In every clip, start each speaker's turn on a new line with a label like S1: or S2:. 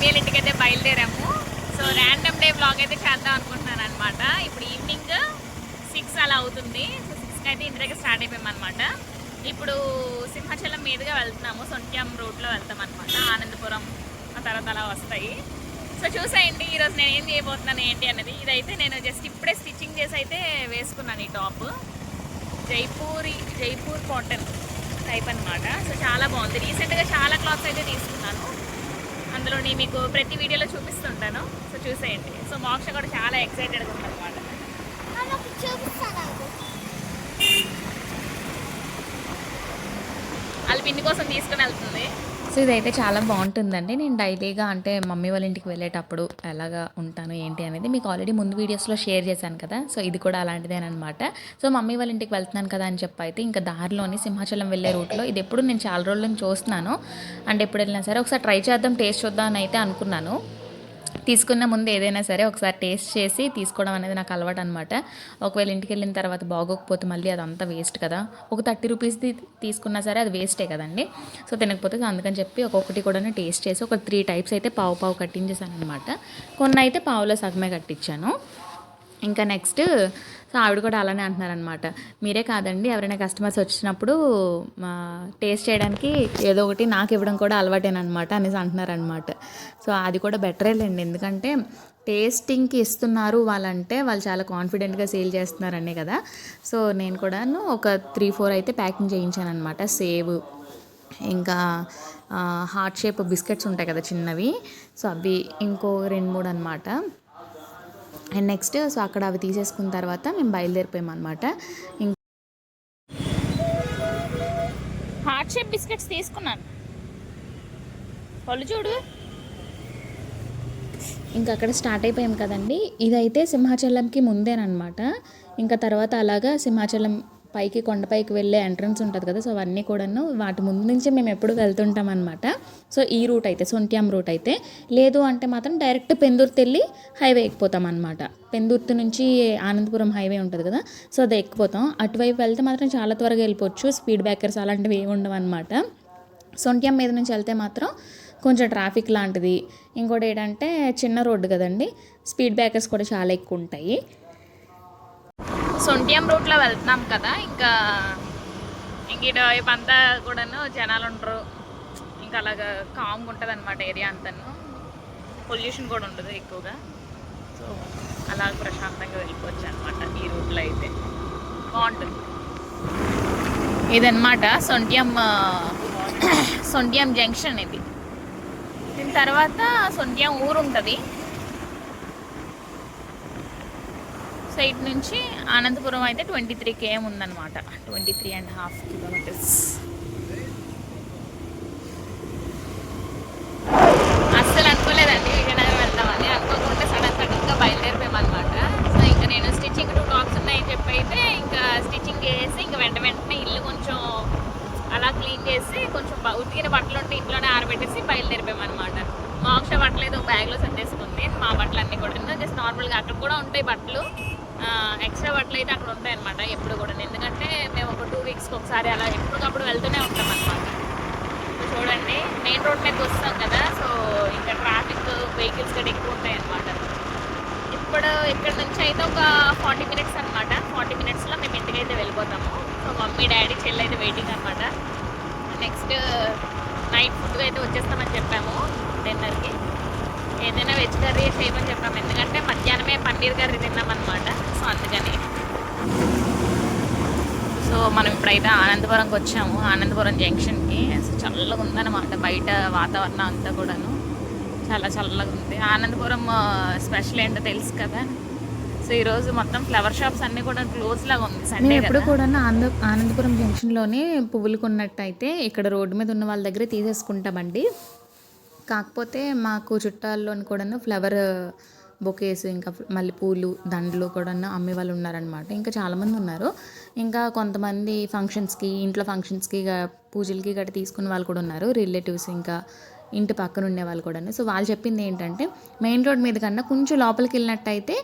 S1: Mummy ఇంటికైతే బయలుదేరాము. So random day blog అయితే చేద్దాం అనుకుంటున్నాను అనమాట ఇప్పుడు ఈవినింగ్ సిక్స్ అలా అవుతుంది. సో సిక్స్కి అయితే ఇంటి దగ్గర స్టార్ట్ అయిపోయాం అనమాట ఇప్పుడు సింహాచలం మీదుగా వెళ్తున్నాము. సొంట్యాం రోడ్లో వెళ్తాం అనమాట ఆనందపురం ఆ తర్వాత అలా వస్తాయి. సో చూసేయండి ఈరోజు నేను ఏం చేయబోతున్నాను ఏంటి అన్నది. ఇదైతే నేను జస్ట్ ఇప్పుడే స్టిచ్చింగ్ చేసి అయితే వేసుకున్నాను ఈ top Jaipuri Jaipur cotton type అన్నమాట. సో చాలా బాగుంది. రీసెంట్గా చాలా క్లాత్స్ అయితే తీసుకున్నాను. అందులోని మీకు ప్రతి వీడియోలో చూపిస్తుంటాను. సో చూసేయండి. సో మోక్ష కూడా చాలా ఎక్సైటెడ్గా ఉందన్నమాట.
S2: నాకు చూపిస్తాను
S1: వాళ్ళ పిన్ని కోసం తీసుకుని వెళ్తుంది.
S3: సో ఇదైతే చాలా బాగుంటుందండి. నేను డైలీగా అంటే మమ్మీ వాళ్ళ ఇంటికి వెళ్ళేటప్పుడు ఎలాగా ఉంటాను ఏంటి అనేది మీకు ఆల్రెడీ ముందు వీడియోస్లో షేర్ చేశాను కదా. సో ఇది కూడా అలాంటిదేనమాట సో మమ్మీ వాళ్ళ ఇంటికి వెళ్తున్నాను కదా అని చెప్పి అయితే ఇంకా దారిలోని సింహాచలం వెళ్ళే రూట్లో ఇది ఎప్పుడు నేను చాలా రోజుల నుంచి చూస్తున్నాను. అంటే ఎప్పుడు వెళ్ళినా సరే ఒకసారి ట్రై చేద్దాం టేస్ట్ చూద్దాం అని అయితే అనుకున్నాను. తీసుకున్న ముందు ఏదైనా సరే ఒకసారి టేస్ట్ చేసి తీసుకోవడం అనేది నాకు అలవాటు అనమాట ఒకవేళ ఇంటికి వెళ్ళిన తర్వాత బాగోకపోతే మళ్ళీ అదంతా వేస్ట్ కదా. ఒక థర్టీ రూపీస్ది తీసుకున్నా సరే అది వేస్టే కదండి. సో తినకపోతే అందుకని చెప్పి ఒక్కొక్కటి కూడా టేస్ట్ చేసి ఒక త్రీ టైప్స్ అయితే పావు పావు కట్టించేసాను అనమాట కొన్ని అయితే పావులో సగమే కట్టించాను. ఇంకా నెక్స్ట్ సో ఆవిడ కూడా అలానే అంటున్నారనమాట మీరే కాదండి ఎవరైనా కస్టమర్స్ వచ్చినప్పుడు మా టేస్ట్ చేయడానికి ఏదో ఒకటి నాకు ఇవ్వడం కూడా అలవాటేనమాట అనేసి అంటున్నారనమాట సో అది కూడా బెటరే లేండి. ఎందుకంటే టేస్టింగ్కి ఇస్తున్నారు వాళ్ళంటే వాళ్ళు చాలా కాన్ఫిడెంట్గా సేల్ చేస్తున్నారనే కదా. సో నేను కూడాను ఒక త్రీ ఫోర్ అయితే ప్యాకింగ్ చేయించాను అనమాట సేవ్ ఇంకా హార్ట్ షేప్ బిస్కెట్స్ ఉంటాయి కదా చిన్నవి. సో అవి ఇంకో రెండు మూడు అనమాట అండ్ నెక్స్ట్ సో అక్కడ అవి తీసేసుకున్న తర్వాత మేము బయలుదేరిపోయాం అనమాట ఇంకా
S1: హార్ట్ షేప్ బిస్కెట్స్ తీసుకున్నాను. పళ్ళు చూడు
S3: ఇంకా అక్కడ స్టార్ట్ అయిపోయాం కదండి. ఇదైతే సింహాచలంకి ముందేనమాట ఇంకా తర్వాత అలాగా సింహాచలం పైకి కొండపైకి వెళ్ళే ఎంట్రన్స్ ఉంటుంది కదా సో అవన్నీ కూడాను వాటి ముందు నుంచి మేము ఎప్పుడు వెళ్తుంటాం అనమాట సో ఈ రూట్ అయితే సొంట్యాం రూట్ అయితే. లేదు అంటే మాత్రం డైరెక్ట్ పెందుర్తి వెళ్ళి హైవే ఎక్కిపోతాం అనమాట పెందుర్తి నుంచి ఆనందపురం హైవే ఉంటుంది కదా సో అది ఎక్కిపోతాం. అటువైపు వెళ్తే మాత్రం చాలా త్వరగా వెళ్ళిపోవచ్చు స్పీడ్ బ్రేకర్స్ అలాంటివి ఏమి ఉండవు అనమాట సొంట్యం మీద నుంచి వెళ్తే మాత్రం కొంచెం ట్రాఫిక్ లాంటిది. ఇంకోటి ఏంటంటే చిన్న రోడ్డు కదండి స్పీడ్ బ్రేకర్స్ కూడా చాలా ఎక్కువ ఉంటాయి.
S1: సొంటియం రూట్లో వెళ్తున్నాం కదా ఇంకా ఇంక ఇటు వైపు అంతా కూడాను జనాలు ఉండరు ఇంకా అలాగా కామ్గా ఉంటుంది అనమాట ఏరియా అంతాను. పొల్యూషన్ కూడా ఉండదు ఎక్కువగా. సో అలా ప్రశాంతంగా వెళ్ళిపోవచ్చు అనమాట ఈ రూట్లో అయితే. బాగుంటుంది. ఇదనమాట సొంటియం సొంటియం జంక్షన్ ఇది. దీని తర్వాత సొంటియం ఊరు ఉంటుంది సైడ్ నుంచి అనంతపురం అయితే ట్వంటీ త్రీ కేఎం ఉందన్నమాట. Twenty three and half kilometres. అస్సలు అనుకోలేదండి విజయనగరం వెళ్తామని అనుకోకుండా సడన్ సడన్గా బయలుదేరిపోయామన్నమాట. సో ఇంకా నేను స్టిచ్చింగ్ టూ టాప్స్ ఉన్నాయని చెప్పి అయితే ఇంకా స్టిచ్చింగ్ చేసి ఇంకా వెంట వెంటనే ఇల్లు కొంచెం అలా క్లీన్ చేసి కొంచెం ఉతికిన బట్టలు ఉంటే ఇంట్లోనే ఆరబెట్టేసి బయలుదేరిపోయామన్నమాట. మోక్ష బట్టలు ఏదో బ్యాగ్లో సర్దేసుకుంది. మా బట్టలు అన్నీ కూడా జస్ట్ నార్మల్గా అక్కడ కూడా ఉంటాయి బట్టలు. ఎక్స్ట్రా బట్టలు అయితే అక్కడ ఉంటాయి అనమాట ఎప్పుడు కూడా ఎందుకంటే మేము ఒక టూ వీక్స్కి ఒకసారి అలా ఎప్పటికప్పుడు వెళ్తూనే ఉంటాం అనమాట చూడండి మెయిన్ రోడ్ మీదకి వస్తాం కదా సో ఇంకా ట్రాఫిక్ వెహికల్స్ కూడా ఎక్కువ ఉంటాయి అనమాట ఇప్పుడు ఇక్కడ నుంచి అయితే ఒక ఫార్టీ మినిట్స్ అనమాట ఫార్టీ మినిట్స్లో మేము ఇంటికి అయితే వెళ్ళిపోతాము. సో మమ్మీ డాడీ చెల్లి అయితే వెయిటింగ్ అనమాట నెక్స్ట్ నైట్ ఫుడ్ అయితే వచ్చేస్తామని చెప్పాము డిన్నర్కి ఏదైనా వెజ్ కర్రీ చేయమని చెప్పాము ఎందుకంటే మధ్యాహ్నమే పన్నీర్ కర్రీ తిన్నామన్నమాట సో అందుకని. సో మనం ఇప్పుడైతే ఆనందపురంకి వచ్చాము. ఆనందపురం జంక్షన్కి. అసలు చల్లగా ఉందన్నమాట. బయట వాతావరణం అంతా కూడాను. చాలా చల్లగా ఉంది. ఆనందపురం స్పెషల్ ఏంటో తెలుసు కదా. సో ఈరోజు మొత్తం ఫ్లవర్ షాప్స్ అన్నీ కూడా క్లోజ్ లాగా ఉంది సండే
S3: ఎప్పుడు కూడా ఆనంద ఆనందపురం జంక్షన్లోనే పువ్వులు కొన్నట్టయితే ఇక్కడ రోడ్డు మీద ఉన్న వాళ్ళ దగ్గరే తీసేసుకుంటామండి. కాకపోతే మాకు చుట్టాల్లోని కూడాను ఫ్లవర్ బొకేస్ ఇంకా మళ్ళీ పూలు దండలు కూడా అమ్మే వాళ్ళు ఉన్నారనమాట ఇంకా చాలామంది ఉన్నారు. ఇంకా కొంతమంది ఫంక్షన్స్కి ఇంట్లో ఫంక్షన్స్కి పూజలకి గట్రా తీసుకున్న వాళ్ళు కూడా ఉన్నారు. రిలేటివ్స్ ఇంకా ఇంటి పక్కన ఉండే వాళ్ళు కూడా సో వాళ్ళు చెప్పింది ఏంటంటే మెయిన్ రోడ్ మీద కన్నా కొంచెం లోపలికి వెళ్ళినట్టయితే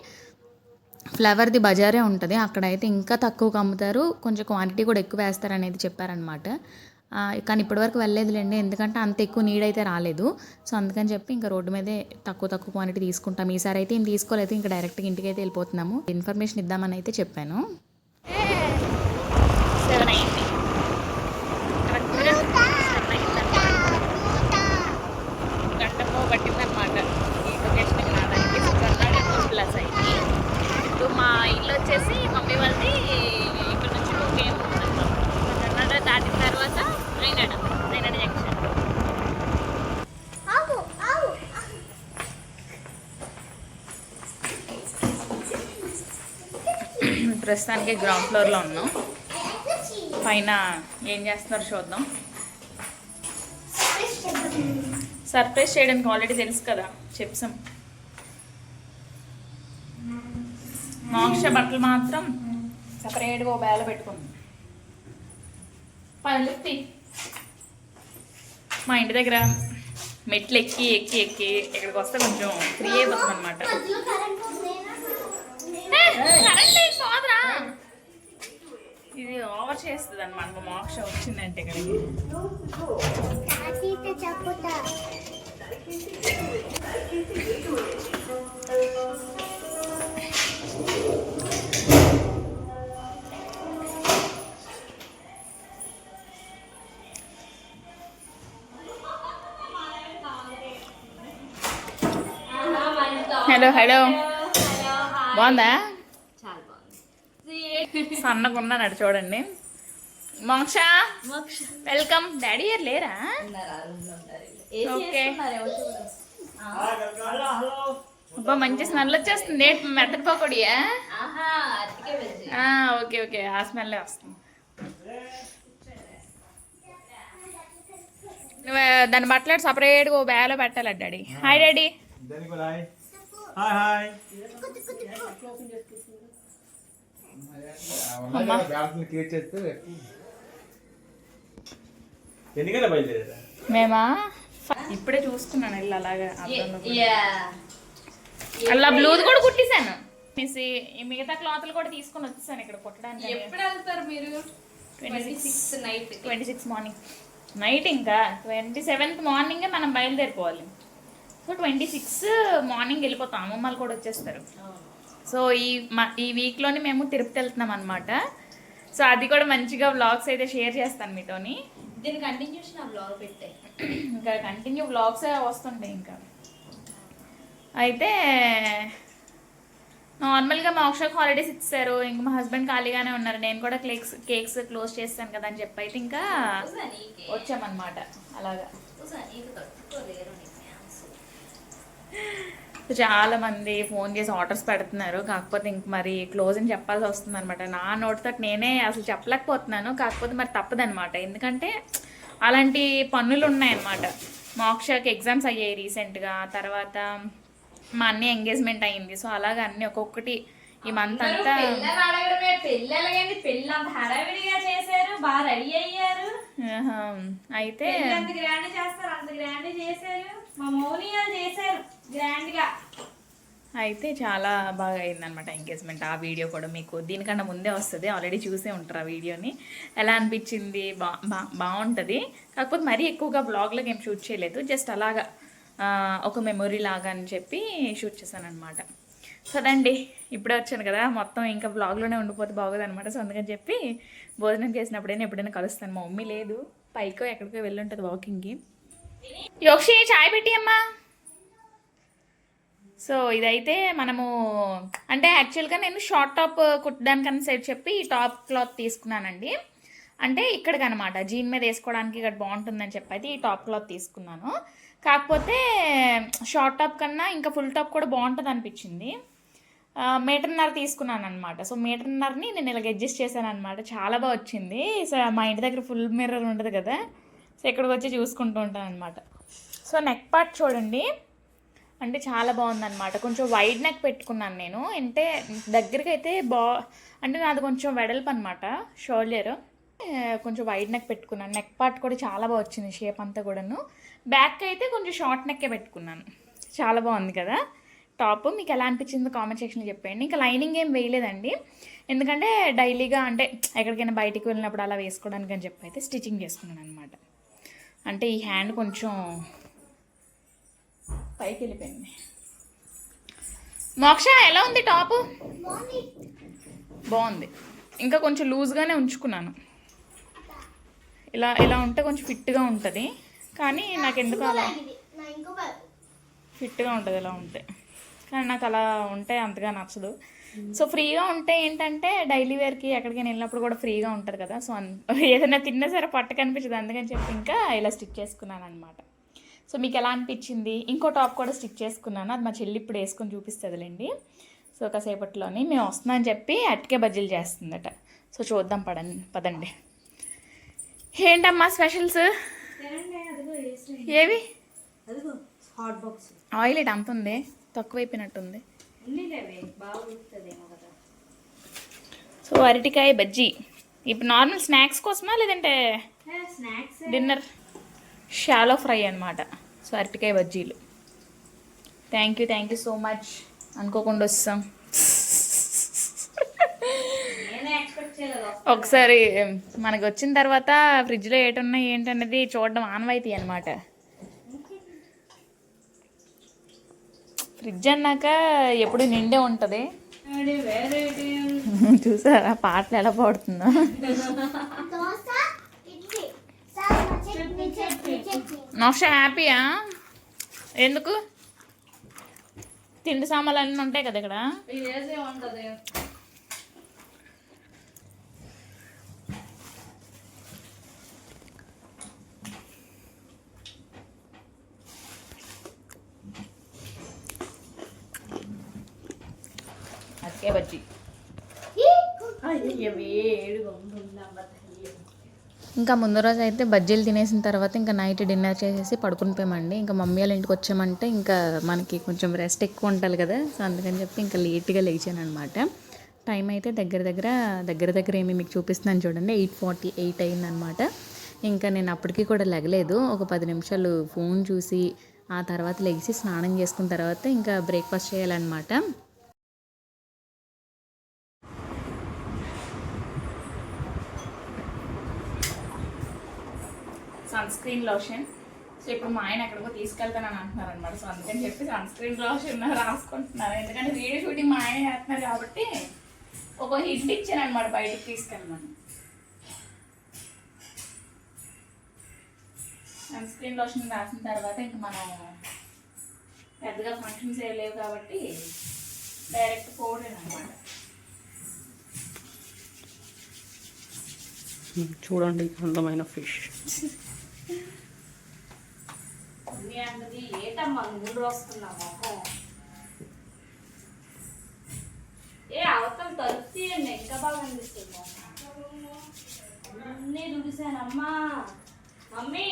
S3: ఫ్లవర్ది బజారే ఉంటుంది. అక్కడైతే ఇంకా తక్కువకి అమ్ముతారు. కొంచెం క్వాంటిటీ కూడా ఎక్కువ వేస్తారు అనేది చెప్పారనమాట
S1: కానీ ఇప్పటివరకు వెళ్ళలేదులేండి. ఎందుకంటే అంత ఎక్కువ నీడ్ అయితే రాలేదు. సో అందుకని చెప్పి ఇంకా రోడ్డు మీదే తక్కువ తక్కువ క్వాంటిటీ తీసుకుంటాం. ఈసారి అయితే ఏం తీసుకోలేదు. ఇంకా డైరెక్ట్గా ఇంటికి అయితే వెళ్ళిపోతున్నాము. ఇన్ఫర్మేషన్ ఇద్దామని అయితే చెప్పాను
S4: సెవెన్ అయింది కరెక్ట్గా సెవెన్ అయిందన్నమాట గంటకు పట్టిందనమాట ఈ లొకేషన్కి రావడానికి సో కర్ణాటక టూ ప్లస్ అయింది ఇప్పుడు మా ఇల్లు వచ్చేసి మమ్మీ వాళ్ళది ఇక్కడ నుంచి టూ కేమ్ కర్ణాటక దాటిన తర్వాత రైనాడ రైనాడ జంక్షన్
S2: ఆగు ఆగు
S1: ప్రస్తుతానికి గ్రౌండ్ ఫ్లోర్లో ఉన్నాం. పైన ఏం చేస్తున్నారో చూద్దాం. సర్ప్రైజ్ చేయడానికి ఆల్రెడీ తెలుసు కదా చెప్సాం. మోక్ష బట్టలు మాత్రం సపరేట్గా ఓ బ్యాల పెట్టుకుంది పల్లెత్తి మా ఇంటి దగ్గర మెట్లు ఎక్కి ఎక్కి ఎక్కి ఇక్కడికి వస్తే కొంచెం ఫ్రీ అయిపోతుంది అనమాట
S2: మధ్యలో కరెంట్ ఉంది
S4: కరెంట్ ఏం పోదురా
S1: ఓవర్ చేస్తుంది అనమాట మా మోక్ష వచ్చిందంటే ఇక్కడికి. Hello hello. బాగుంది? సన్నగా ఉన్నాడు చూడండి. మోక్ష వెల్కమ్. డాడీ ఇయర్ లేరా? ఓకే. అబ్బా మంచి స్మెల్ వచ్చేస్తుంది. ఏంటి మెత్తటి పకోడియా? ఆ, ఓకే ఓకే. ఆ స్మెల్ వస్తుంది. నువ్వు దాన్ని బట్టలు సపరేట్గా ఓ బ్యాగ్లో పెట్టాలి డాడీ. Hi daddy.
S5: క్లియర్ చేస్తే ఎందుకన్నా బయలుదేరా
S1: మేమా? ఇప్పుడే చూసుకున్నాను ఇల్లు అలాగా. అలా బ్లూది కూడా కుట్టేశాను. మిసి ఈ మిగతా క్లాత్లు కూడా తీసుకొని వచ్చేసాను ఇక్కడ కుట్టడానికి.
S4: ఎప్పుడు వెళ్తారు మీరు?
S1: Twenty six
S4: night
S1: twenty six morning night ఇంకా? ట్వంటీ సెవెంత్ మార్నింగే మనం బయలుదేరిపోవాలి. సో ట్వంటీ సిక్స్ మార్నింగ్ వెళ్ళిపోతాం. అమ్మమ్మలు కూడా వచ్చేస్తారు. సో ఈ మా ఈ వీక్లోని మేము తిరుపతి వెళ్తున్నాం అనమాట సో అది కూడా మంచిగా వ్లాగ్స్ అయితే షేర్ చేస్తాను మీతోని.
S4: దీని కంటిన్యూషన్ ఆ బ్లాగ్ పెట్టే.
S1: ఇంకా కంటిన్యూ వ్లాగ్స్ వస్తుంటాయి ఇంకా. అయితే నార్మల్గా మా హాలిడేస్ ఇచ్చారు ఇంకా మా హస్బెండ్ ఖాళీగానే ఉన్నారు. నేను కూడా కేక్స్ కేక్స్ క్లోజ్ చేస్తాను కదా అని చెప్పి అయితే ఇంకా వచ్చామన్నమాట. అలాగా. చాలా మంది ఫోన్ చేసి ఆర్డర్స్ పెడుతున్నారు. కాకపోతే ఇంక మరి క్లోజ్ అని చెప్పాల్సి వస్తుంది అనమాట నా నోటితో నేనే అసలు చెప్పలేకపోతున్నాను. కాకపోతే మరి తప్పదనమాట ఎందుకంటే అలాంటి పనులు ఉన్నాయన్నమాట. మోక్షకి ఎగ్జామ్స్ అయ్యాయి రీసెంట్గా. తర్వాత మా అన్ని ఎంగేజ్మెంట్ అయ్యింది సో అలాగ అన్ని ఒక్కొక్కటి ఈ మంత్ అంతా
S4: పిల్లలు పెళ్ళి అంత హడావిడిగా చేశారు. బాగా రెడీ అయ్యారు.
S1: అయితే
S4: అంత గ్రాండ్ చేస్తారు? అంత గ్రాండ్ చేశారు. మా మౌని చేశారు. గ్రాండ్గా.
S1: అయితే చాలా బాగా అయిందనమాట ఎంగేజ్మెంట్ ఆ వీడియో కూడా మీకు. దీనికన్నా ముందే వస్తుంది. ఆల్రెడీ చూసే ఉంటారు ఆ వీడియోని. ఎలా అనిపించింది? బా బా బాగుంటుంది. కాకపోతే మరీ ఎక్కువగా బ్లాగ్లోకి ఏం షూట్ చేయలేదు. జస్ట్ అలాగా ఒక మెమొరీ లాగా అని చెప్పి షూట్ చేశాను అనమాట సదండి ఇప్పుడే వచ్చాను కదా. మొత్తం ఇంకా బ్లాగ్లోనే ఉండిపోతే బాగోదు అనమాట సో అందుకని చెప్పి భోజనం చేసినప్పుడైనా ఎప్పుడైనా కలుస్తాను. మా మమ్మీ లేదు. పైకో ఎక్కడికో వెళ్ళి ఉంటుంది వాకింగ్కి. యోక్షి చాయ్ పెట్టి అమ్మా. సో ఇదైతే మనము అంటే యాక్చువల్గా నేను షార్ట్ టాప్ కుట్టడానికని సైడ్ చెప్పి ఈ టాప్ క్లాత్ తీసుకున్నానండి. అంటే ఇక్కడికి అనమాట జీన్ మీద వేసుకోవడానికి ఇక్కడ బాగుంటుందని చెప్పి అయితే ఈ టాప్ క్లాత్ తీసుకున్నాను. కాకపోతే షార్ట్ టాప్ కన్నా ఇంకా ఫుల్ టాప్ కూడా బాగుంటుంది అనిపించింది ఆ, మీటర్న్నర తీసుకున్నాను అనమాట సో మీటర్న్నరని నేను ఇలాగ అడ్జస్ట్ చేశాను అనమాట చాలా బాగా వచ్చింది. సో మా ఇంటి దగ్గర ఫుల్ మిర్రర్ ఉంటుంది కదా సో ఇక్కడికి వచ్చి చూసుకుంటూ ఉంటాను అనమాట సో నెక్ పార్ట్ చూడండి. అంటే చాలా బాగుందన్నమాట. కొంచెం వైడ్ నెక్ పెట్టుకున్నాను నేను. అంటే దగ్గరికి అయితే బా అంటే నాది కొంచెం వెడల్పు అనమాట షోల్డర్. కొంచెం వైడ్ నెక్ పెట్టుకున్నాను. నెక్ పార్ట్ కూడా చాలా బాగా వచ్చింది షేప్ అంతా కూడాను. బ్యాక్ అయితే కొంచెం షార్ట్ నెక్కే పెట్టుకున్నాను. చాలా బాగుంది కదా. టాప్. మీకు ఎలా అనిపించిందో కామెంట్ సెక్షన్లో చెప్పండి ఇంకా లైనింగ్ ఏం వేయలేదండి. ఎందుకంటే డైలీగా అంటే ఎక్కడికైనా బయటికి వెళ్ళినప్పుడు అలా వేసుకోవడానికి అని చెప్పి అయితే స్టిచ్చింగ్ చేసుకున్నాను అనమాట అంటే ఈ హ్యాండ్ కొంచెం పైకి వెళ్ళిపోయింది. మోక్ష ఎలా ఉంది టాపు? బాగుంది. ఇంకా కొంచెం లూజ్గానే ఉంచుకున్నాను. ఇలా ఇలా ఉంటే కొంచెం ఫిట్గా ఉంటుంది. కానీ నాకు ఎందుకు అలా ఫిట్గా ఉంటుంది ఇలా ఉంటే. కానీ నాకు అలా ఉంటే అంతగా నచ్చదు. సో ఫ్రీగా ఉంటే ఏంటంటే డైలీ వేర్కి ఎక్కడికైనా వెళ్ళినప్పుడు కూడా ఫ్రీగా ఉంటుంది కదా. సో అన్- ఏదైనా తిన్నా సరే పట్ట కనిపించదు. అందుకని చెప్పి ఇంకా ఇలా స్టిచ్ చేసుకున్నాను అనమాట సో మీకు ఎలా అనిపించింది? ఇంకో టాప్ కూడా స్టిచ్ చేసుకున్నాను. అది మా చెల్లి ఇప్పుడు వేసుకొని చూపిస్తుందిలేండి. సో కాసేపట్లోని మేము వస్తున్నామని చెప్పి అట్టికే బజ్జీలు చేస్తుందట. సో చూద్దాం పడండి పదండి. ఏంటమ్మా స్పెషల్స్? ఏవి?
S4: హాట్ బాక్స్
S1: ఆయిల్ ఇటు అంత ఉంది తక్కువైపోయినట్టుంది. సో అరటికాయ బజ్జీ. ఇప్పుడు నార్మల్ స్నాక్స్ కోసమా లేదంటే డిన్నర్? షాలో ఫ్రై అనమాట సో అరటికాయ బజ్జీలు. Thank you thank you so much అనుకోకుండా వస్తాం. ఒకసారి మనకి వచ్చిన తర్వాత ఫ్రిడ్జ్లో ఏటున్నాయి ఏంటనేది చూడడం ఆనవాయితీ అనమాట ఫ్రిడ్జ్ అన్నాక ఎప్పుడు నిండే ఉంటుంది. చూసారా? పాటలు ఎలా పాడుతుందో. నోష హ్యాపీయా? ఎందుకు? తిండి సామాన్లు అన్నీ ఉంటాయి కదా ఇక్కడ
S4: ఇది వేసే ఉంటుంది
S1: అక్కే బజ్జీ ఇంకా ముందు రోజు అయితే బజ్జీలు తినేసిన తర్వాత ఇంకా నైట్ డిన్నర్ చేసేసి పడుకుని పోయామండి. ఇంకా మమ్మీ వాళ్ళ ఇంటికి వచ్చామంటే ఇంకా మనకి కొంచెం రెస్ట్ ఎక్కువ ఉండాలి కదా. సో అందుకని చెప్పి ఇంకా లేట్గా లేచాను అనమాట టైం అయితే దగ్గర దగ్గర దగ్గర దగ్గర ఏమి మీకు చూపిస్తున్నాను చూడండి. ఎయిట్ ఫార్టీ ఎయిట్ అయిందనమాట ఇంకా నేను అప్పటికి కూడా లెగలేదు. ఒక పది నిమిషాలు ఫోన్ చూసి ఆ తర్వాత లెగిసి స్నానం చేసుకున్న తర్వాత ఇంకా బ్రేక్ఫాస్ట్ చేయాలన్నమాట. సన్ స్క్రీన్ లోషన్ సో ఇప్పుడు మా ఆయన ఎక్కడికో తీసుకెళ్తానని అంటున్నారు అనమాట సో అందుకని చెప్పి సన్ స్క్రీన్ లోషన్ రాసుకుంటున్నారు. ఎందుకంటే వీడియో షూటింగ్ మా ఆయన చేస్తున్నారు కాబట్టి ఒక హిట్ ఇచ్చాను అనమాట బయటకు తీసుకెళ్ళమని. సన్ స్క్రీన్ లోషన్ రాసిన తర్వాత ఇంక మనం పెద్దగా ఫంక్షన్స్ ఏం లేవు కాబట్టి డైరెక్ట్ పోవడం అనమాట
S6: చూడండి అందమైన ఫిష్
S4: అన్ని అన్నది ఏటమ్మా మొహం ఏ అవతల తలుపు తీయండి ఇంకా బాగా అనిపిస్తుంది. అన్నీ మమ్మీ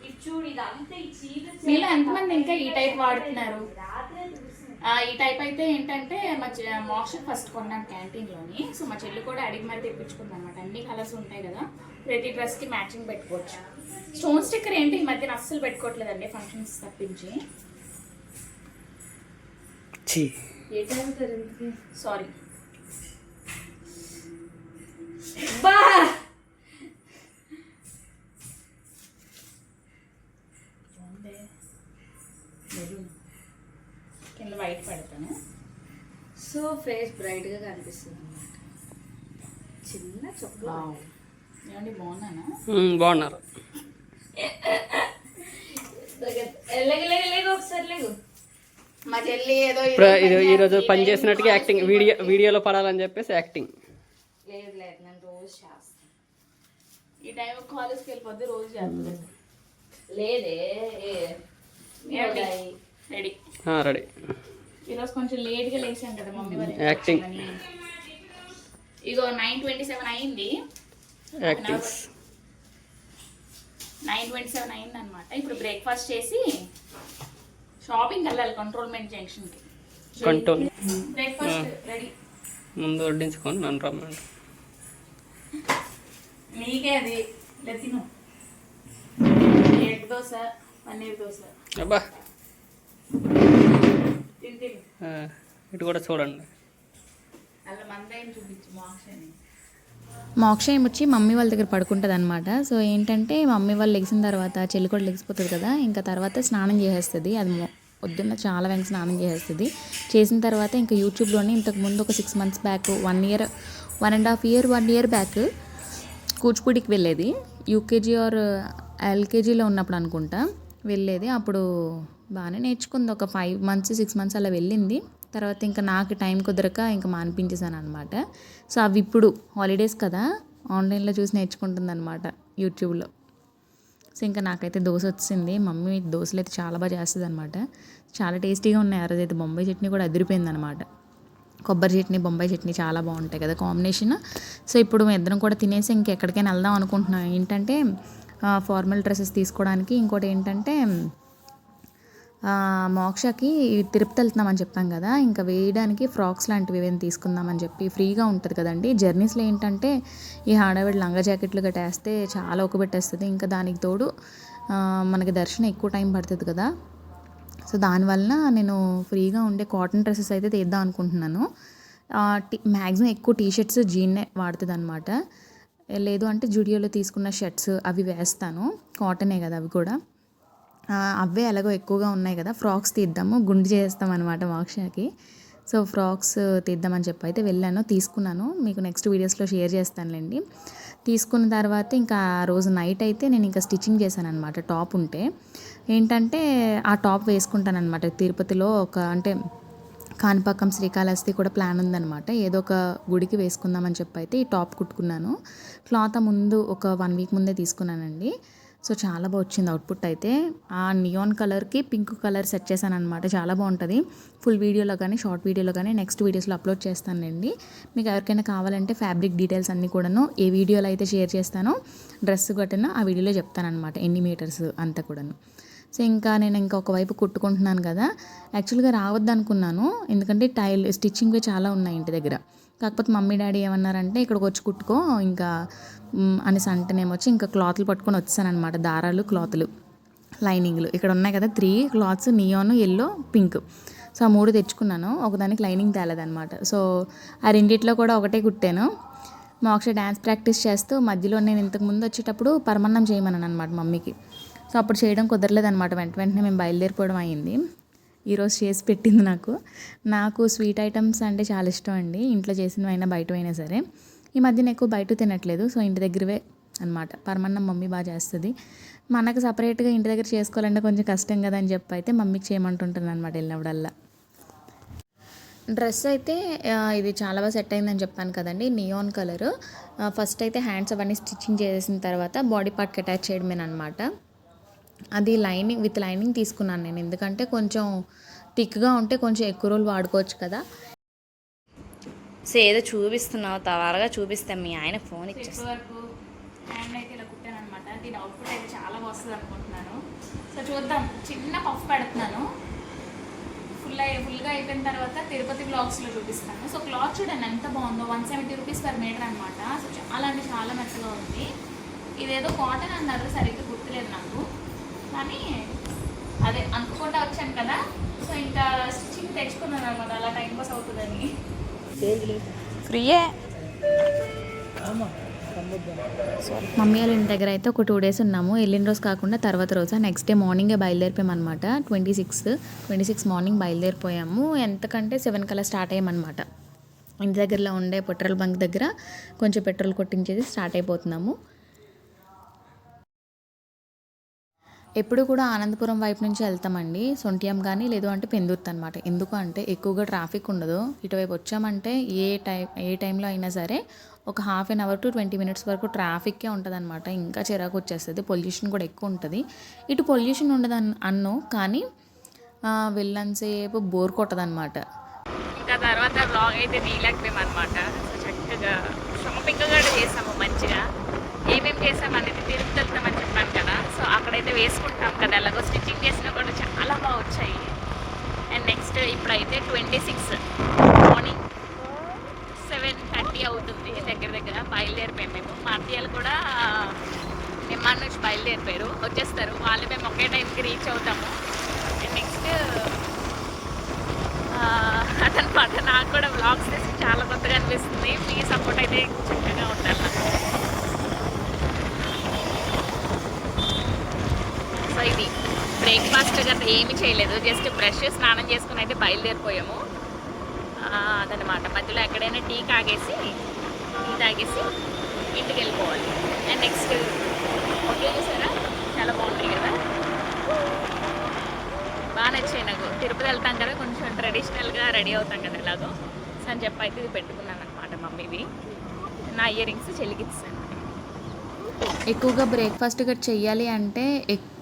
S4: ఇది చూడు ఇది అంతా ఈ చీర
S1: మీలో ఎంతమంది ఇంకా ఈ టైప్ వాడుతున్నారు?
S4: రాత్రే దుడిసాను
S1: ఆ, ఈ టైప్ అయితే ఏంటంటే మా మోషన్ ఫస్ట్ కొన్నాను క్యాంటీన్లోని సో మా చెల్లి కూడా అడిగి మరి తెప్పించుకుంది అనమాట అన్ని కలర్స్ ఉంటాయి కదా. ప్రతి డ్రెస్కి మ్యాచింగ్ పెట్టుకోవచ్చు. స్టోన్ స్టిక్కర్ ఏంటి? ఈ మధ్యన అస్సలు పెట్టుకోవట్లేదండి ఫంక్షన్స్ తప్పించి. సారీ.
S4: బా!
S1: కింద వైట్ పెడతాను.
S4: సో ఫేస్ బ్రైట్గా కనిపిస్తుంది అన్నమాట. చిన్న చొక్క.
S6: బాగున్నారు? ఇది ఈరోజు పని చేసినట్టుగా యాక్టింగ్ వీడియో వీడియోలో పడాలని చెప్పేసి యాక్టింగ్
S4: లేదు లేదు నేను రోజు చేస్తాను.
S1: ఈ టైం కాలేజ్కి వెళ్ళిపోద్ది రోజు
S4: లేదే?
S1: రెడీ
S6: రెడీ
S1: ఈరోజు కొంచెం లేట్గా లేచాను కదా మమ్మీ
S6: Acting.
S1: ఇగో నైన్ ట్వంటీ సెవెన్ అయింది.
S6: యాక్టింగ్స్
S1: నైన్ ట్వంటీ సెవెన్ అయింది అనమాట ఇప్పుడు బ్రేక్ఫాస్ట్ చేసి షాపింగ్ వెళ్ళాలి కంట్రోల్మెంట్ జంక్షన్కి.
S6: కంట్రోల్.
S1: Breakfast ready.
S6: ముందు వడ్డించుకొని నన్ను రమ్మండి
S1: నీకే అది. ఇలా తిను. ఎగ్ దోశ పన్నీర్ దోశ.
S6: అబ్బా. ఇటు కూడా చూడండి.
S3: మోక్ష వచ్చి మమ్మీ వాళ్ళ దగ్గర పడుకుంటుంది అనమాట సో ఏంటంటే మమ్మీ వాళ్ళు లెగిసిన తర్వాత చెల్లి కూడా లెగిసిపోతుంది కదా ఇంకా తర్వాత స్నానం చేసేస్తుంది. అది పొద్దున్న చాలా వెంట స్నానం చేసేస్తుంది. చేసిన తర్వాత ఇంకా యూట్యూబ్లోనే ఇంతకు ముందు ఒక six months back one year one and half year one year back కూచిపూడికి వెళ్ళేది. యూకేజీ ఆర్ ఎల్కేజీలో ఉన్నప్పుడు అనుకుంటా వెళ్ళేది. అప్పుడు బాగానే నేర్చుకుంది. ఒక ఫైవ్ మంత్స్ సిక్స్ మంత్స్ అలా వెళ్ళింది. తర్వాత ఇంకా నాకు టైం కుదరక ఇంకా మానిపించేసాను అనమాట సో అవి ఇప్పుడు హాలిడేస్ కదా ఆన్లైన్లో చూసి నేర్చుకుంటుంది అనమాట యూట్యూబ్లో. సో ఇంకా నాకైతే దోశ వచ్చింది మమ్మీ దోశలు అయితే చాలా బాగా చేస్తుంది అనమాట చాలా టేస్టీగా ఉన్నాయి ఆ రోజు అయితే బొంబాయి చట్నీ కూడా అదిరిపోయింది అనమాట కొబ్బరి చట్నీ బొంబాయి చట్నీ చాలా బాగుంటాయి కదా కాంబినేషన్. సో ఇప్పుడు మేము ఇద్దరం కూడా తినేసి ఇంకెక్కడికైనా వెళ్దాం అనుకుంటున్నాం. ఏంటంటే ఫార్మల్ డ్రెస్సెస్ తీసుకోవడానికి ఇంకోటి ఏంటంటే మోక్షకి తిరుపతి వెళ్తున్నామని చెప్పాం కదా. ఇంకా వేయడానికి ఫ్రాక్స్ లాంటివి ఏమైనా తీసుకుందామని చెప్పి ఫ్రీగా ఉంటుంది కదండి. జర్నీస్లో ఏంటంటే ఈ హడావిడి లంగా జాకెట్లు గట్రా వేస్తే చాలా ఒకబెట్టేస్తుంది ఇంకా దానికి తోడు మనకి దర్శనం ఎక్కువ టైం పడుతుంది కదా. సో దానివల్ల నేను ఫ్రీగా ఉండే కాటన్ డ్రెస్సెస్ అయితే తీద్దాం అనుకుంటున్నాను. మ్యాక్సిమం ఎక్కువ టీ షర్ట్స్ జీన్నే వాడుతుంది అనమాట లేదు అంటే జుడియోలో తీసుకున్న షర్ట్స్ అవి వేస్తాను. కాటనే కదా అవి కూడా. అవే ఎలాగో ఎక్కువగా ఉన్నాయి కదా. ఫ్రాక్స్ తీద్దాము. గుండు చేస్తాం అనమాట మోక్షకి. సో ఫ్రాక్స్ తీద్దామని చెప్పి అయితే వెళ్ళాను తీసుకున్నాను. మీకు నెక్స్ట్ వీడియోస్లో షేర్ చేస్తానులేండి. తీసుకున్న తర్వాత ఇంకా ఆ రోజు నైట్ అయితే నేను ఇంకా స్టిచ్చింగ్ చేశాను అనమాట టాప్ ఉంటే. ఏంటంటే ఆ టాప్ వేసుకుంటాను అనమాట తిరుపతిలో ఒక అంటే కాణిపాకం శ్రీకాళహస్తి కూడా ప్లాన్ ఉందన్నమాట. ఏదో ఒక గుడికి వేసుకుందామని చెప్పి అయితే ఈ టాప్ కుట్టుకున్నాను. క్లాత్ ముందు ఒక వన్ వీక్ ముందే తీసుకున్నానండి. సో చాలా బాగా వచ్చింది అవుట్పుట్ అయితే. ఆ నియాన్ కలర్కి పింక్ కలర్ సెట్ చేశాను అనమాట చాలా బాగుంటుంది. ఫుల్ వీడియోలో కానీ షార్ట్ వీడియోలో కానీ నెక్స్ట్ వీడియోస్లో అప్లోడ్ చేస్తానండి మీకు ఎవరికైనా కావాలంటే ఫ్యాబ్రిక్ డీటెయిల్స్ అన్నీ కూడాను ఏ వీడియోలో అయితే షేర్ చేస్తానో డ్రెస్ గట్టిన ఆ వీడియోలో చెప్తానమాట ఎన్ని మీటర్స్ అంతా కూడాను. సో ఇంకా నేను ఇంకా ఒకవైపు కుట్టుకుంటున్నాను కదా. యాక్చువల్గా రావద్దు అనుకున్నాను ఎందుకంటే టైల్ స్టిచ్చింగ్వి చాలా ఉన్నాయి ఇంటి దగ్గర. కాకపోతే మమ్మీ డాడీ ఏమన్నారంటే ఇక్కడికి వచ్చి కుట్టుకో ఇంకా మ్, అనేసి అంటేనేమొచ్చి ఇంకా క్లాత్లు పట్టుకొని వచ్చానమాట దారాలు క్లాత్లు లైనింగ్లు. ఇక్కడ ఉన్నాయి కదా three cloths neon yellow pink. So ఆ మూడు తెచ్చుకున్నాను. ఒకదానికి లైనింగ్ తేలేదనమాట సో ఆ రెండిట్లో కూడా ఒకటే కుట్టాను. మోక్ష డ్యాన్స్ ప్రాక్టీస్ చేస్తూ మధ్యలో నేను ఇంతకు ముందు వచ్చేటప్పుడు పరమన్నం చేయమన్నాను అనమాట మమ్మీకి. సో అప్పుడు చేయడం కుదరలేదనమాట వెంట వెంటనే మేము బయలుదేరిపోవడం అయింది. ఈరోజు చేసి పెట్టింది నాకు. నాకు స్వీట్ ఐటమ్స్ అంటే చాలా ఇష్టం అండి. ఇంట్లో చేసినవైనా బయటవైనా సరే. ఈ మధ్యన ఎక్కువ బయట తినట్లేదు. సో ఇంటి దగ్గరవే అనమాట పర్మన్నం మమ్మీ బాగా చేస్తుంది. మనకు సపరేట్గా ఇంటి దగ్గర చేసుకోవాలంటే కొంచెం కష్టం కదా అని చెప్పి అయితే మమ్మీకి చేయమంటుంటాను అనమాట వెళ్ళినప్పుడల్లా డ్రెస్ అయితే ఇది చాలా బాగా సెట్ అయిందని చెప్పాను కదండి. Neon colour. ఫస్ట్ అయితే హ్యాండ్స్ అవన్నీ స్టిచ్చింగ్ చేసిన తర్వాత బాడీ పార్ట్కి అటాచ్ చేయడమేనమాట అది లైనింగ్ విత్ లైనింగ్ తీసుకున్నాను నేను. ఎందుకంటే కొంచెం థిక్గా ఉంటే కొంచెం ఎక్కువ రోజులు వాడుకోవచ్చు కదా.
S4: సో ఏదో చూపిస్తున్నావు తవరగా చూపిస్తాం మీ ఆయన ఫోన్
S1: ఇప్పటి
S4: ఇచ్చేస్తా.
S1: వరకు హ్యాండ్ అయితే ఇలా కుట్టాను అనమాట దీని అవుట్పుట్ అయితే చాలా వస్తుంది అనుకుంటున్నాను. సో చూద్దాం. చిన్న పఫ్ పెడుతున్నాను. ఫుల్ అయి ఫుల్గా అయిపోయిన తర్వాత తిరుపతి బ్లాగ్స్లో చూపిస్తాను. సో క్లాత్ చూడండి ఎంత బాగుందో. One seventy rupees per metre అనమాట సో చాలా అంటే చాలా మెత్తగా ఉంది. ఇదేదో కాటన్ అన్నారు సరిగ్గా గుర్తులేదు నాకు. కానీ అదే అనుకోకుండా వచ్చాను కదా. సో ఇంకా స్టిచ్చింగ్ తెచ్చుకున్నాను అనమాట అలా టైం పాస్ అవుతుందని.
S4: ఫ్రీయే.
S3: మమ్మీ వాళ్ళ ఇంటి దగ్గర అయితే ఒక టూ డేస్ ఉన్నాము. వెళ్ళిన రోజు కాకుండా తర్వాత రోజు. నెక్స్ట్ డే మార్నింగే బయలుదేరిపోయామన్నమాట twenty sixth twenty six morning బయలుదేరిపోయాము. ఎంతకంటే సెవెన్ కల్లా స్టార్ట్ అయ్యామన్నమాట. ఇంటి దగ్గరలో ఉండే పెట్రోల్ బంక్ దగ్గర కొంచెం పెట్రోల్ కొట్టించేసి స్టార్ట్ అయిపోతున్నాము. ఎప్పుడు కూడా ఆనందపురం వైపు నుంచి వెళ్తామండి. సొంటియం కానీ లేదు అంటే పెందుర్తి అనమాట ఎందుకు అంటే ఎక్కువగా ట్రాఫిక్ ఉండదు. ఇటువైపు వచ్చామంటే ఏ టైం ఏ టైంలో అయినా సరే ఒక half an hour to twenty minutes వరకు ట్రాఫిక్కే ఉంటుంది అనమాట ఇంకా చిరాకు వచ్చేస్తుంది. పొల్యూషన్ కూడా ఎక్కువ ఉంటుంది. ఇటు పొల్యూషన్ ఉండదు అన్ అన్ను. కానీ వెళ్ళంతసేపు బోర్ కొట్టదనమాట
S1: ఇంకా తర్వాత బ్లాగ్ అయితే తీయలేకపోయాం అనమాట చక్కగా షాపింగ్ కూడా చేసాము మంచిగా. ఏమేమి చేసాం అనేది తిరుపతి వెళ్తామని చెప్పాను కదా. సో అక్కడైతే వేసుకుంటాం కదా. ఎలాగో స్టిచ్చింగ్ చేసినా కూడా చాలా బాగా వచ్చాయి. అండ్ నెక్స్ట్ ఇప్పుడైతే twenty six morning seven thirty అవుతుంది దగ్గర దగ్గర బయలుదేరిపోయాం మేము. మార్తీయాలు కూడా నిమ్మాన్ నుంచి బయలుదేరిపోయారు. వచ్చేస్తారు. వాళ్ళు మేము ఒకే టైంకి రీచ్ అవుతాము. అండ్ నెక్స్ట్ అదనమాట. నాకు కూడా బ్లాగ్స్ తీసి చాలా కొత్తగా అనిపిస్తుంది. మీ సపోర్ట్ అయితే చక్కగా ఉంటారు సో ఇది బ్రేక్ఫాస్ట్ కదా ఏమీ చేయలేదు. జస్ట్ బ్రష్ స్నానం చేసుకుని అయితే బయలుదేరిపోయాము. అదనమాట మధ్యలో ఎక్కడైనా టీ కాగేసి టీ తాగేసి ఇంటికి వెళ్ళిపోవాలి అండ్ నెక్స్ట్ ఓకే చూసారా? చాలా బాగుంటాయి కదా? బాగా నచ్చాయి నాకు. తిరుపతి వెళ్తాం కదా కొంచెం ట్రెడిషనల్గా రెడీ అవుతాం కదా ఎలాగో. సో అని చెప్పి అయితే ఇది పెట్టుకున్నాను అనమాట మమ్మీవి. నా ఇయర్ రింగ్స్ చెలికిచ్చాను
S3: ఎక్కువగా బ్రేక్ఫాస్ట్ గట్ చెయ్యాలి అంటే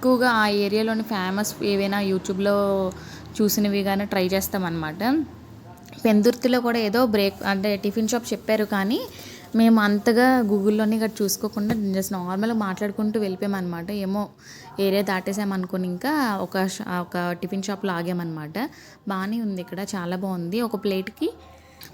S3: ఎక్కువగా ఆ ఏరియాలోని ఫేమస్ ఏవైనా యూట్యూబ్లో చూసినవి కానీ ట్రై చేస్తామన్నమాట. పెందుర్తిలో కూడా ఏదో బ్రేక్ అంటే టిఫిన్ షాప్ చెప్పారు కానీ మేము అంతగా గూగుల్లోనే గట్రా చూసుకోకుండా జస్ట్ నార్మల్గా మాట్లాడుకుంటూ వెళ్ళిపోయామన్నమాట. ఏమో ఏరియా దాటేసామనుకుని ఇంకా ఒక షా- ఒక టిఫిన్ షాప్లో ఆగామన్నమాట బాగానే ఉంది ఇక్కడ చాలా బాగుంది. ఒక ప్లేట్కి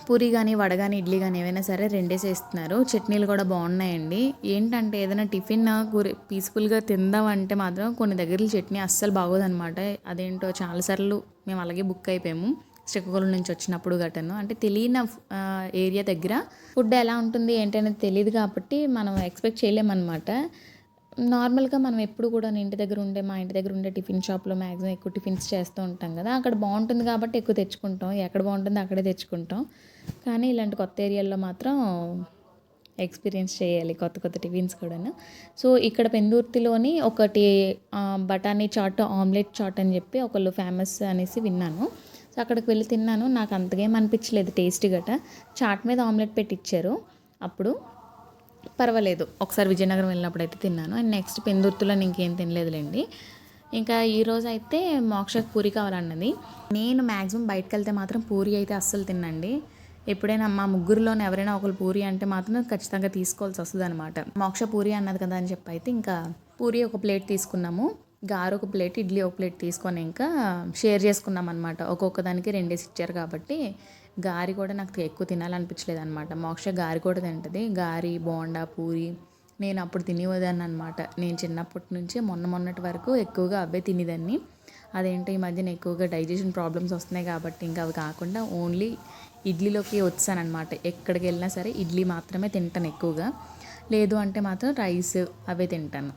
S3: పూరి కానీ వడ కానీ ఇడ్లీ కానీ ఏవైనా సరే రెండేసి ఇస్తున్నారు చట్నీలు కూడా బాగున్నాయండి. ఏంటంటే ఏదైనా టిఫిన్ కూర పీస్ఫుల్గా తిందామంటే మాత్రం కొన్ని దగ్గరలో చట్నీ అస్సలు బాగోదనమాట అదేంటో చాలాసార్లు మేము అలాగే బుక్ అయిపోయాము. శ్రీకాకుళం నుంచి వచ్చినప్పుడు గటను అంటే తెలియని ఏరియా దగ్గర ఫుడ్ ఎలా ఉంటుంది ఏంటనేది తెలియదు కాబట్టి మనం ఎక్స్పెక్ట్ చేయలేమన్నమాట. నార్మల్గా మనం ఎప్పుడు కూడా ఇంటి దగ్గర ఉండే మా ఇంటి దగ్గర ఉండే టిఫిన్ షాప్లో మ్యాక్సిమం ఎక్కువ టిఫిన్స్ చేస్తూ ఉంటాం కదా. అక్కడ బాగుంటుంది కాబట్టి ఎక్కువ తెచ్చుకుంటాం. ఎక్కడ బాగుంటుందో అక్కడే తెచ్చుకుంటాం. కానీ ఇలాంటి కొత్త ఏరియాల్లో మాత్రం ఎక్స్పీరియన్స్ చేయాలి కొత్త కొత్త టిఫిన్స్ కూడాను. సో ఇక్కడ పెందుర్తిలోని ఒకటి బఠానీ చాట్ ఆమ్లెట్ చాట్ అని చెప్పి ఒకళ్ళు ఫేమస్ అనేసి విన్నాను. సో అక్కడికి వెళ్ళి తిన్నాను. నాకు అంతగేం అనిపించలేదు టేస్ట్ గట చాట్ మీద ఆమ్లెట్ పెట్టి ఇచ్చారు అప్పుడు పర్వాలేదు. ఒకసారి విజయనగరం వెళ్ళినప్పుడు అయితే తిన్నాను. అండ్ నెక్స్ట్ పెందుర్తిలో ఇంకేం తినలేదులేండి. ఇంకా ఈరోజు అయితే మోక్షకు పూరి కావాలన్నది. నేను మ్యాక్సిమం బయటకు వెళ్తే మాత్రం పూరి అయితే అస్సలు తినండి ఎప్పుడైనా మా ముగ్గురులోనే ఎవరైనా ఒకరు పూరి అంటే మాత్రం ఖచ్చితంగా తీసుకోవాల్సి వస్తుంది అనమాట మోక్ష పూరి అన్నది కదా అని చెప్పి అయితే ఇంకా పూరి ఒక ప్లేట్ తీసుకున్నాము. గారు ఒక ప్లేట్ ఇడ్లీ ఒక ప్లేట్ తీసుకొని ఇంకా షేర్ చేసుకున్నాం అనమాట ఒక్కొక్క దానికి రెండేసి ఇచ్చారు కాబట్టి గారి కూడా నాకు ఎక్కువ తినాలనిపించలేదు అనమాట మోక్ష గారి కూడా తింటుంది. గారి బోండా పూరి నేను అప్పుడు తినేదాన్ని అనమాట నేను చిన్నప్పటి నుంచి మొన్న మొన్నటి వరకు ఎక్కువగా అవే తినేదాన్ని. అదేంటో ఈ మధ్యన ఎక్కువగా డైజెషన్ ప్రాబ్లమ్స్ వస్తున్నాయి కాబట్టి ఇంకా అవి కాకుండా ఓన్లీ ఇడ్లీలోకి వచ్చానమాట ఎక్కడికి వెళ్ళినా సరే ఇడ్లీ మాత్రమే తింటాను ఎక్కువగా. లేదు అంటే మాత్రం రైస్ అవే తింటాను.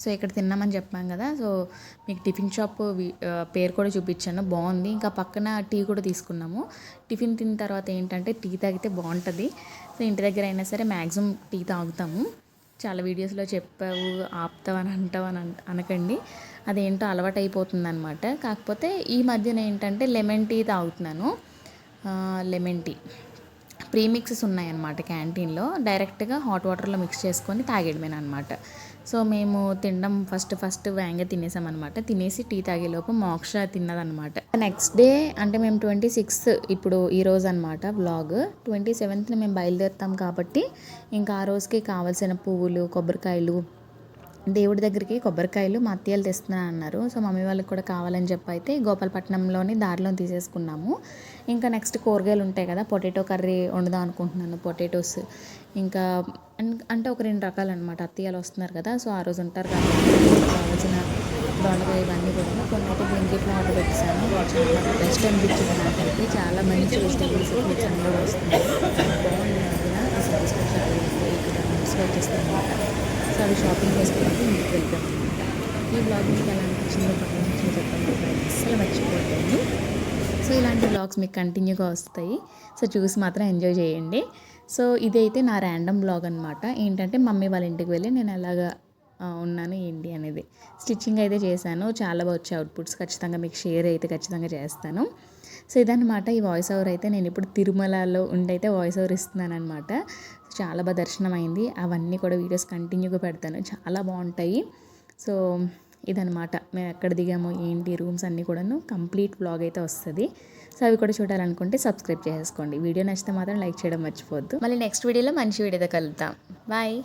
S3: సో ఇక్కడ తిన్నామని చెప్పాం కదా సో మీకు టిఫిన్ షాప్ పేరు కూడా చూపించాను. బాగుంది. ఇంకా పక్కన టీ కూడా తీసుకున్నాము. టిఫిన్ తిన్న తర్వాత ఏంటంటే టీ తాగితే బాగుంటుంది. సో ఇంటి దగ్గర అయినా సరే మ్యాక్సిమం టీ తాగుతాము. చాలా వీడియోస్లో చెప్పావు ఆపుతావని అంటావని అన్- అనకండి. అదేంటో అలవాటు అయిపోతుంది అనమాట కాకపోతే ఈ మధ్యన ఏంటంటే లెమన్ టీ తాగుతున్నాను. లెమన్ టీ ప్రీమిక్సెస్ ఉన్నాయన్నమాట క్యాంటీన్లో. డైరెక్ట్గా హాట్ వాటర్లో మిక్స్ చేసుకొని తాగేయడమేన అనమాట సో మేము తినడం ఫస్ట్ ఫస్ట్ వ్యాంగ తినేసామన్నమాట. తినేసి టీ తాగేలోపు మోక్ష తిన్నదనమాట నెక్స్ట్ డే అంటే మేము ట్వంటీ సిక్స్త్ ఇప్పుడు ఈ రోజు అనమాట వ్లాగ్ ట్వంటీ సెవెంత్న మేము బయలుదేరుతాం కాబట్టి ఇంకా ఆ రోజుకి కావాల్సిన పువ్వులు కొబ్బరికాయలు దేవుడి దగ్గరికి కొబ్బరికాయలు మా అత్తయ్యలు తెస్తున్నాను అన్నారు. సో మమ్మీ వాళ్ళకి కూడా కావాలని చెప్పి అయితే గోపాలపట్నంలోని దారిలో తీసేసుకున్నాము. ఇంకా నెక్స్ట్ కూరగాయలు ఉంటాయి కదా పొటాటో కర్రీ వండుదాం అనుకుంటున్నాను పొటాటోస్. ఇంకా అంటే ఒక రెండు రకాలు అనమాట అత్తయ్యలు వస్తున్నారు కదా సో ఆ రోజు ఉంటారు కాబట్టి కావాల్సిన దొండకాయ ఇవన్నీ కూడా కొన్ని అయితే బ్లింకెట్లో ఆర్డర్ పెట్టేశాను. చాలా బెస్ట్ అనిపించింది నాకైతే. చాలా మంచి వెజిటేబుల్స్ ఫ్రూట్స్ అన్నీ వస్తున్నాయి. బాగుంది అందులో కూడా ఇక్కడ అనమాట ఒకసారి షాపింగ్ చేసుకున్నప్పుడు ఇంటికి వెళ్తాం ఈ బ్లాగ్ మీకు ఎలా అనిపించిందో పక్కన చెప్పండి. అసలు మర్చిపోతుంది సో ఇలాంటి బ్లాగ్స్ మీకు కంటిన్యూగా వస్తాయి. సో చూసి మాత్రం ఎంజాయ్ చేయండి. సో ఇదైతే నా ర్యాండమ్ బ్లాగ్ అనమాట. ఏంటంటే మమ్మీ వాళ్ళ ఇంటికి వెళ్ళి నేను ఎలాగా ఉన్నాను ఏంటి అనేది స్టిచ్చింగ్ అయితే చేశాను. చాలా బాగా అవుట్పుట్స్ ఖచ్చితంగా మీకు షేర్ అయితే ఖచ్చితంగా చేస్తాను. సో ఇదన్నమాట ఈ వాయిస్ ఓవర్ అయితే. నేను ఇప్పుడు తిరుమలలో ఉండైతే వాయిస్ ఓవర్ ఇస్తున్నాను అనమాట చాలా బాగా దర్శనం అయింది అవన్నీ కూడా వీడియోస్ కంటిన్యూగా పెడతాను. చాలా బాగుంటాయి. సో ఇదనమాట మేము ఎక్కడ దిగాము ఏంటి రూమ్స్ అన్నీ కూడాను కంప్లీట్ బ్లాగ్ అయితే వస్తుంది. సో అవి కూడా చూడాలనుకుంటే సబ్స్క్రైబ్ చేసుకోండి వీడియో నచ్చితే మాత్రం లైక్ చేయడం మర్చిపోద్దు మళ్ళీ నెక్స్ట్ వీడియోలో మంచి వీడియోతో కలుద్దాం. బాయ్.